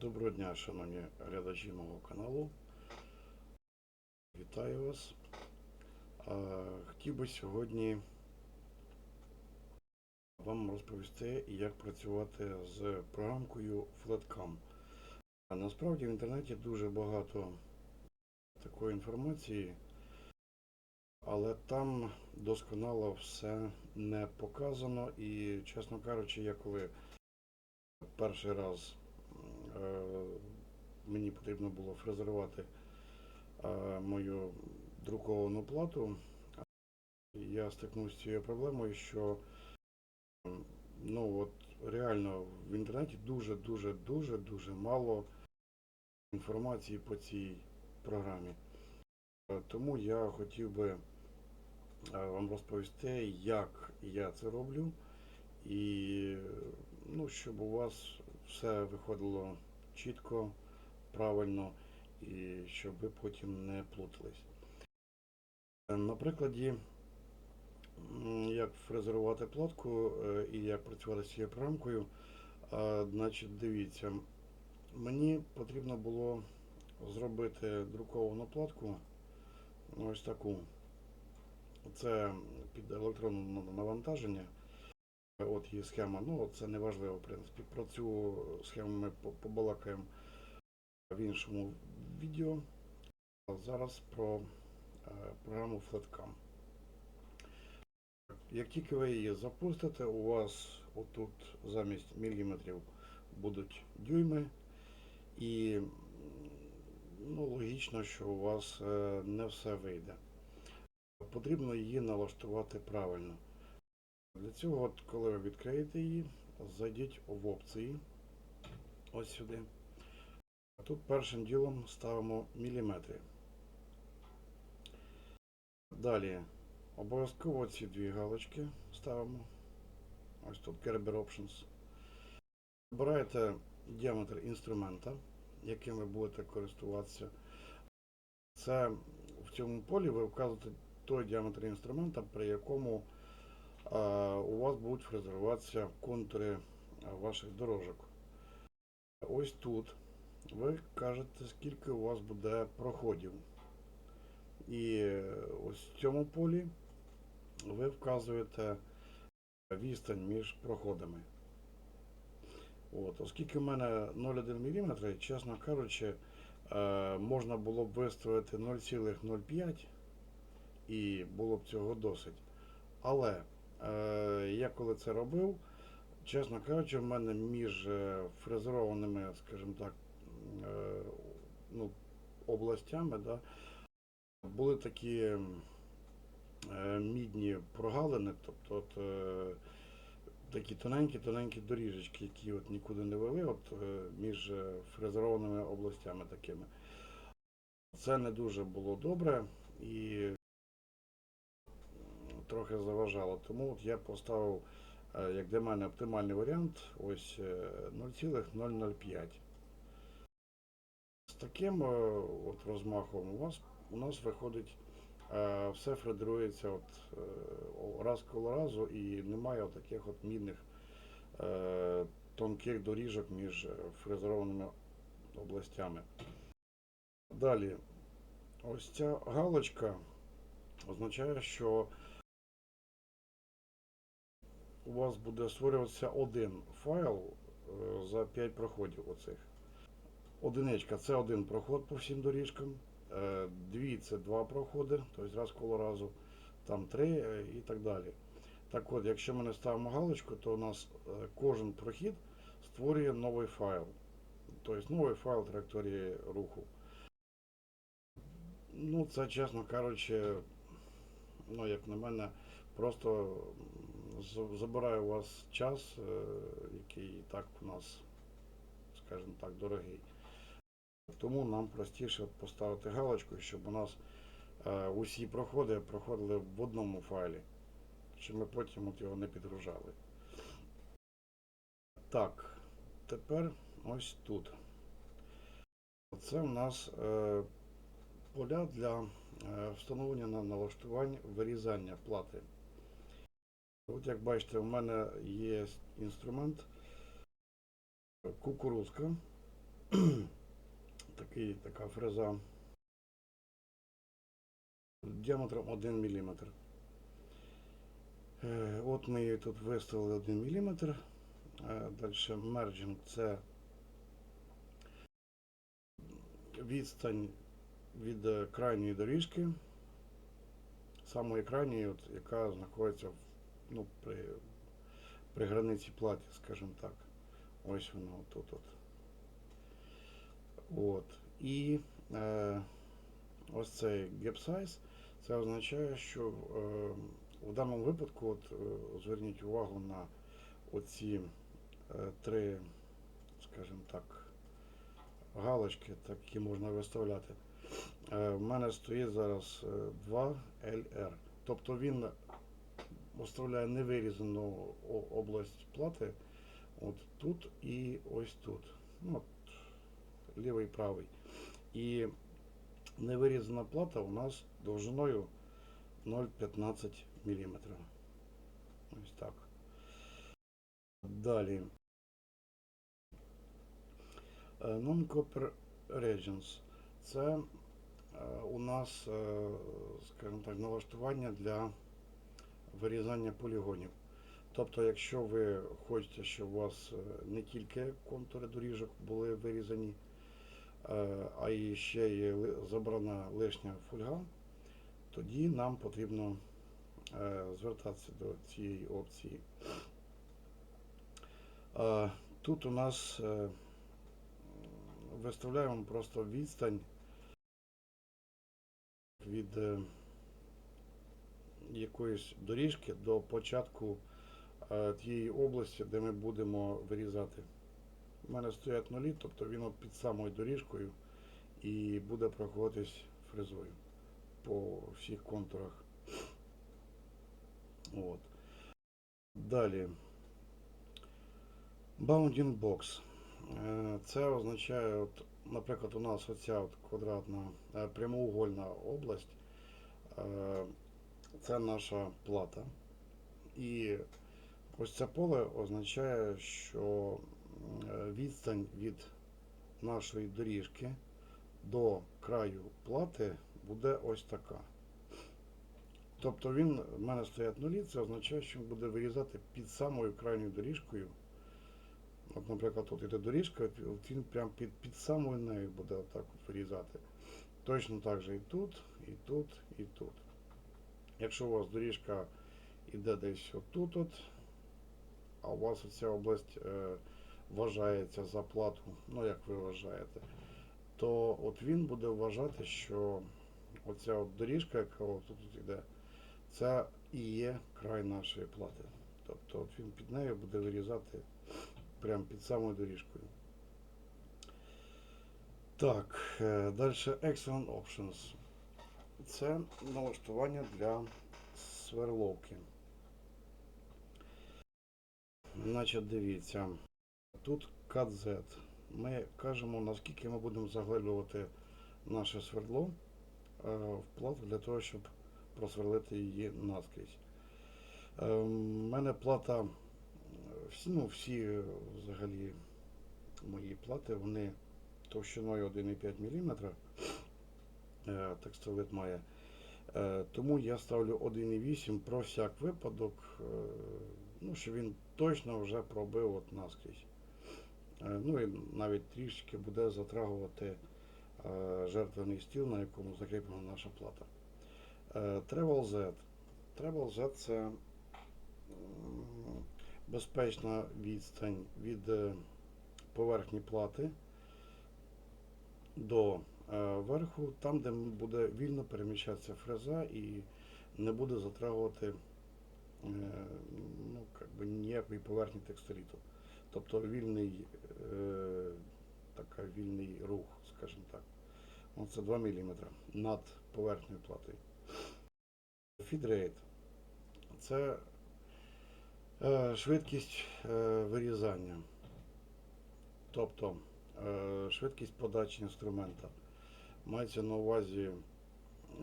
Доброго дня, шановні глядачі мого каналу. Вітаю вас. Хотів би сьогодні вам розповісти, як працювати з програмкою Flatcam. Насправді в інтернеті дуже багато такої інформації, але там досконало все не показано і, чесно кажучи, я коли перший раз мені потрібно було фрезерувати е, мою друковану плату. Я стикнувся з цією проблемою, що ну от реально в інтернеті дуже дуже дуже мало інформації по цій програмі. Е, Тому я хотів би е, вам розповісти, як я це роблю, і ну, щоб у вас все виходило чітко, правильно, і щоб ви потім не плутались. Е, На прикладі, як фрезерувати платку е, і як працювати з цією програмкою, а, значить, дивіться, мені потрібно було зробити друковану платку ось таку. Це під електронне навантаження. От є схема. Ну, це не важливо, в принципі. Про цю схему ми побалакаємо в іншому відео. Зараз про е, програму Flatcam. Як тільки ви її запустите, у вас отут замість міліметрів будуть дюйми. І ну, логічно, що у вас е, не все вийде. Потрібно її налаштувати правильно. Для цього, от, коли ви відкриєте її, зайдіть в опції. Ось сюди. Тут першим ділом ставимо міліметри. Далі обов'язково ці дві галочки ставимо. Ось тут Gerber Options. Обираєте діаметр інструмента, яким ви будете користуватися. Це в цьому полі ви вказуєте той діаметр інструмента, при якому у вас будуть фрезеруватися контури ваших дорожок. Ось тут ви кажете, скільки у вас буде проходів. І е, ось в цьому полі ви вказуєте відстань між проходами. От, оскільки в мене 0,1 мм, чесно кажучи, е, можна було б виставити 0,05 і було б цього досить. Але е, я коли це робив, чесно кажучи, в мене між е, фрезерованими, скажімо так, е, ну, областями, да, були такі е, мідні прогалини, тобто от, е, такі тоненькі-тоненькі доріжечки, які от нікуди не вели, от е, між е, фрезерованими областями такими. Це не дуже було добре і трохи заважало. Тому от я поставив, е, як для мене, оптимальний варіант, ось е, 0,005. З таким е, от розмахом у вас у нас виходить е, все фрезерується от, е, раз коло разу і немає от таких от мідних е, тонких доріжок між е, фрезерованими областями. Далі, ось ця галочка означає, що у вас буде створюватися один файл е, за 5 проходів оцих. Одиничка це один проход по всім доріжкам, е, дві це два проходи, тобто раз коло разу, там три е, і так далі. Так от, якщо ми не ставимо галочку, то у нас кожен прохід створює новий файл. Тобто новий файл траєкторії руху. Ну, це, чесно кажучи, ну, як на мене, просто з- забирає у вас час, е, який і так у нас, скажімо так, дорогий. Тому нам простіше поставити галочку, щоб у нас е, усі проходи проходили в одному файлі, щоб ми потім от його не підгружали. Так, тепер ось тут. Це у нас е, поля для встановлення на налаштувань вирізання плати. От як бачите, у мене є інструмент кукурузка. такий, така фреза діаметром 1 мм. От ми її тут виставили 1 мм. Далі мерджинг це відстань від е, крайньої доріжки, самої крайньої, от, яка знаходиться в, ну, при, при границі платі, скажімо так. Ось воно тут. От. От. І е, ось цей gap size, це означає, що е, в даному випадку, от, е, зверніть увагу на оці е, три, скажімо так, галочки, які можна виставляти. Е, в мене стоїть зараз е, 2 LR. Тобто він оставляє невирізану область плати от тут і ось тут. Ну, от, лівий правий. І невирізана плата у нас довжиною 0,15 мм. Ось так. Далі. Е, Non-copper regions. Це е, у нас, е, скажімо так, налаштування для вирізання полігонів. Тобто, якщо ви хочете, щоб у вас е, не тільки контури доріжок були вирізані, е, а і ще є забрана лишня фольга, тоді нам потрібно е, звертатися до цієї опції. Тут у нас виставляємо просто відстань від якоїсь доріжки до початку е, тієї області, де ми будемо вирізати. У мене стоять нулі, тобто він під самою доріжкою і буде проходитись фрезою по всіх контурах. От. Далі. Bounding box. Е, Це означає, от, наприклад, у нас оця от квадратна е, прямоугольна область. Це наша плата. І ось це поле означає, що е, відстань від нашої доріжки до краю плати буде ось така. Тобто він, в мене стоять нулі, це означає, що він буде вирізати під самою крайньою доріжкою. От, наприклад, тут іде доріжка, от він прямо під, під самою нею буде отак от вирізати. Точно так же і тут, і тут, і тут. Якщо у вас доріжка іде десь отут, от, а у вас оця область е, вважається за плату, ну як ви вважаєте, то от він буде вважати, що оця от доріжка, яка от тут іде, це і є край нашої плати. Тобто от він під нею буде вирізати прямо під самою доріжкою. Так, е, далі Excellent Options. Це налаштування для сверловки. Значить, дивіться, тут Cut Ми кажемо, наскільки ми будемо заглиблювати наше свердло е, в плату для того, щоб просверлити її наскрізь. Е, У мене плата, е, ну, всі е, взагалі мої плати, вони товщиною 1,5 мм. Е, Текстолит має. Е, Тому я ставлю 1,8 про всяк випадок, е, ну, щоб він точно вже пробив от наскрізь. Ну і навіть трішки буде затрагувати жертвений стіл, на якому закріплена наша плата. Travel Z. Travel Z це безпечна відстань від поверхні плати до верху, там, де буде вільно переміщатися фреза і не буде затрагувати е, ну, как би ніякої поверхні текстоліту. Тобто вільний, е, така, вільний рух, скажімо так. Оце 2 мм над поверхнею плати. Фідрейт це е, швидкість е, вирізання. Тобто е, швидкість подачі інструмента. Мається на увазі,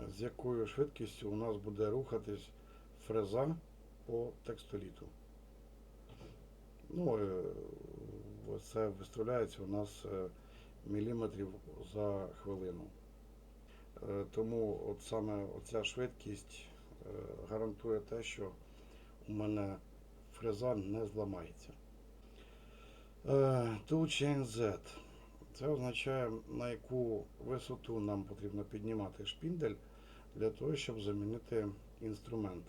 з якою швидкістю у нас буде рухатись фреза по текстоліту. Ну, е, це виставляється у нас е, мм за хвилину. Е, Тому от саме оця швидкість гарантує те, що у мене фреза не зламається. Е, Toolchain Z. Це означає, на яку висоту нам потрібно піднімати шпіндель для того, щоб замінити інструмент.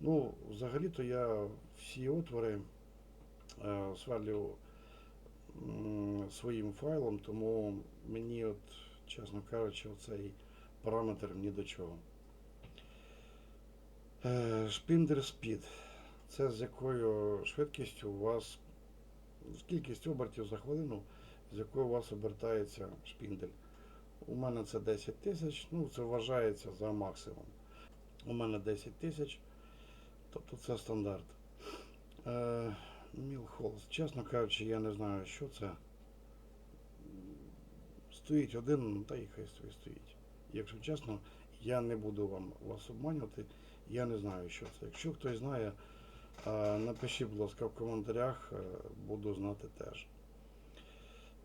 Ну, взагалі-то я всі отвори е, сверлю своїм файлом, тому мені, от, чесно кажучи, цей параметр ні до чого. Е, Шпіндер спід. Це з якою швидкістю у вас, з кількістю обертів за хвилину, з якою у вас обертається шпіндель. У мене це 10 тисяч, ну це вважається за максимум. У мене 10 тисяч, тобто це стандарт. Е. Чесно кажучи, я не знаю, що це. Стоїть один, та й хай собі стоїть. Якщо чесно, я не буду вам вас обманювати, я не знаю, що це. Якщо хтось знає, е, напишіть, будь ласка, в коментарях, е, буду знати теж.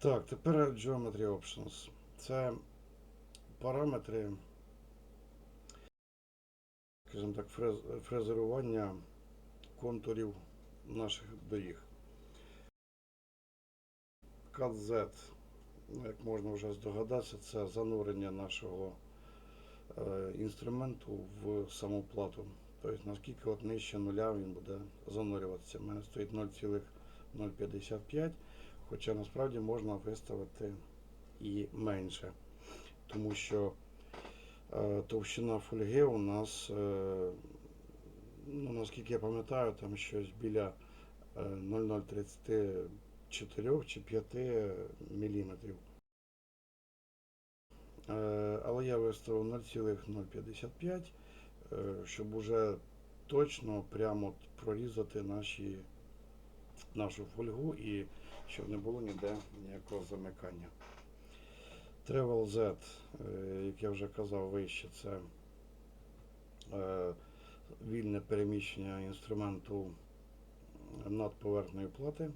Так, тепер Geometry Options. Це параметри, скажімо так, фрез, фрезерування контурів наших доріг. Z, як можна вже здогадатися, це занурення нашого е, інструменту в саму плату. Тобто наскільки от нижче нуля він буде занурюватися. У мене стоїть 0,055, хоча насправді можна виставити і менше. Тому що е, товщина фольги у нас, е, ну, наскільки я пам'ятаю, там щось біля е, 0,034 чи 5 міліметрів. Е, Але я виставив 0,055, е, щоб уже точно прямо прорізати наші, нашу фольгу і щоб не було ніде ніякого замикання. Travel Z, е, як я вже казав вище, це е, вільне переміщення інструменту над поверхнею плати.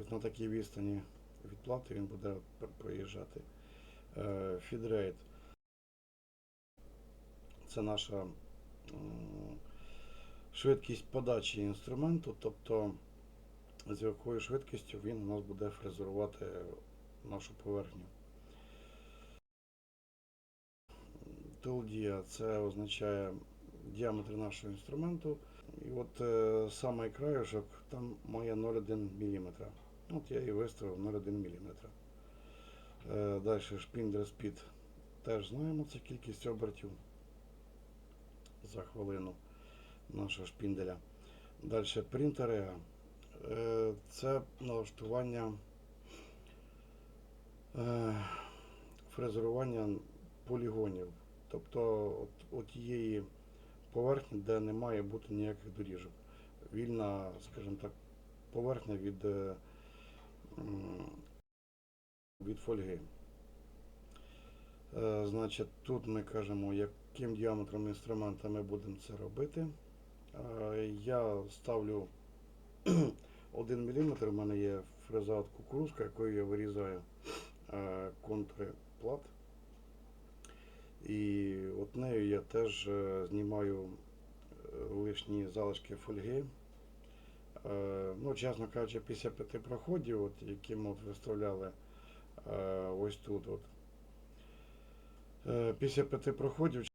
Ось на такій відстані від плати він буде проїжджати. Е, це наша швидкість подачі інструменту, тобто з якою швидкістю він у нас буде фрезерувати нашу поверхню. Толдія це означає діаметр нашого інструменту. І от е, самий краюшок там має 0,1 мм. От я і виставив 0,1 мм. Е, далі шпіндер спід. Теж знаємо, це кількість обертів за хвилину нашого шпінделя. Далі принтери. Е, це налаштування е, фрезерування полігонів. Тобто от, от поверхні, де не має бути ніяких доріжок. Вільна, скажімо так, поверхня від, е, від фольги. Значить, тут ми кажемо, яким діаметром інструмента ми будемо це робити. Я ставлю 1 мм, у мене є фреза от кукурузка, якою я вирізаю контури плат. І от нею я теж е, знімаю е, лишні залишки фольги. Е, Ну, чесно кажучи, після п'яти проходів, от, які ми виставляли ось тут. От. Після п'яти проходів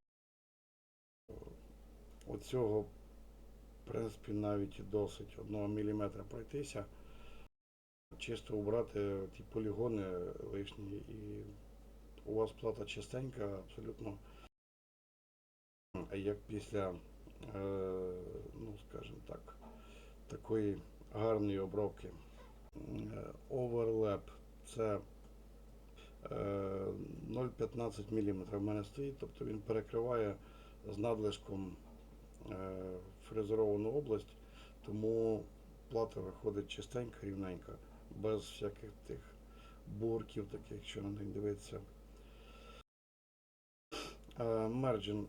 оцього, в принципі, навіть досить 1 мм пройтися, чисто убрати ті полігони лишні і у вас плата чистенька, абсолютно як після, е, ну скажімо так, такої гарної обробки. Оверлеп це е, 0,15 мм в мене стоїть, тобто він перекриває з надлишком е, фрезеровану область, тому плата виходить чистенька, рівненька, без всяких тих бурків, таких, що на них дивиться. Мерджин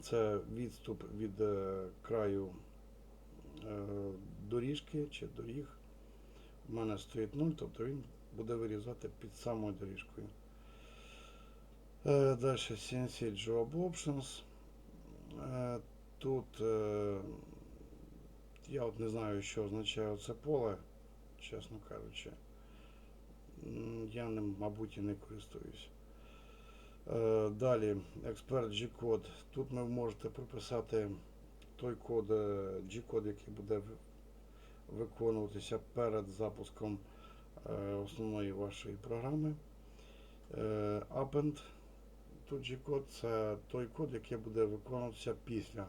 це відступ від е, краю е, доріжки чи доріг. У мене стоїть 0, тобто він буде вирізати під самою доріжкою. Е, Далі CNC Job Options. Тут е, я от не знаю, що означає це поле, чесно кажучи. Я ним, мабуть, і не користуюсь. Е, Далі, експерт G-код. Тут ви можете прописати той код, е, G-код, який буде виконуватися перед запуском основної вашої програми. Append, тут G-код це той код, який буде виконуватися після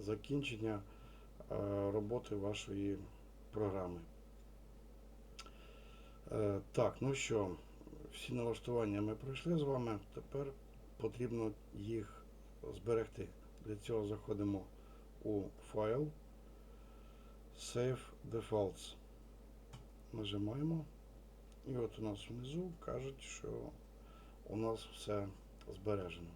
закінчення е, роботи вашої програми. Е, Так, ну що, всі налаштування ми пройшли з вами. Тепер потрібно їх зберегти. Для цього заходимо у файл Save Defaults. Нажимаємо. І от у нас внизу кажуть, що у нас все збережено.